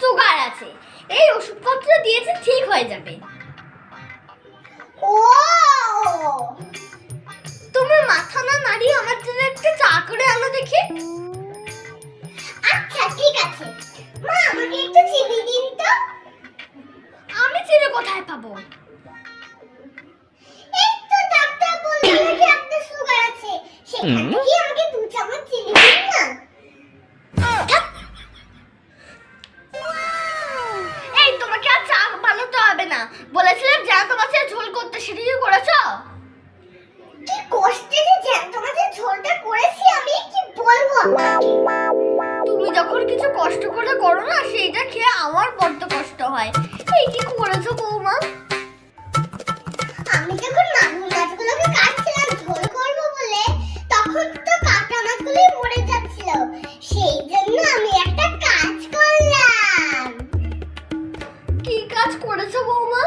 Sugar আছে। এই ওষুধপত্র দিয়েছে ঠিক হয়ে যাবে। ও! তুমি মাথা না নাড়িয়ে আমার জন্য একটা চা করে আনো দেখি। আচ্ছা ঠিক আছে। মা আমাকে একটু চিনি দিন তো। আমি চিনি কোথায় পাবো? এই তো ডাক্তার বলল নাকি আপনার সুগার আছে। সেখান বলেছিলাম জ্যান্ত মাছের ঝোল করতে সেটা কি করেছ? কি কষ্টে যে জ্যান্ত মাছের ঝোলটা করেছি আমি কি বলব? তুমি যখন কিছু কষ্ট করে করো না সেইটা খেয়ে আমার বড্ড কষ্ট হয়। এই কি করেছ বৌমা? আমি যখন মাগুর গাছগুলোকে কাটছিলাম ঝোল করব বলে তখন তো কাঁকড়া মাছগুলোই মরে যাচ্ছিল। সেই কাজ করেছে, বৌমা?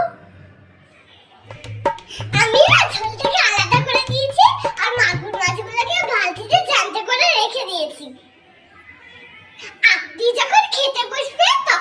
আমি না ঝোলটাকে আলাদা করে দিয়েছি, আর মাগুর মাছগুলোকে বালতিতে জানতে করে রেখে দিয়েছি। আপনি যখন খেতে বসবে, তখন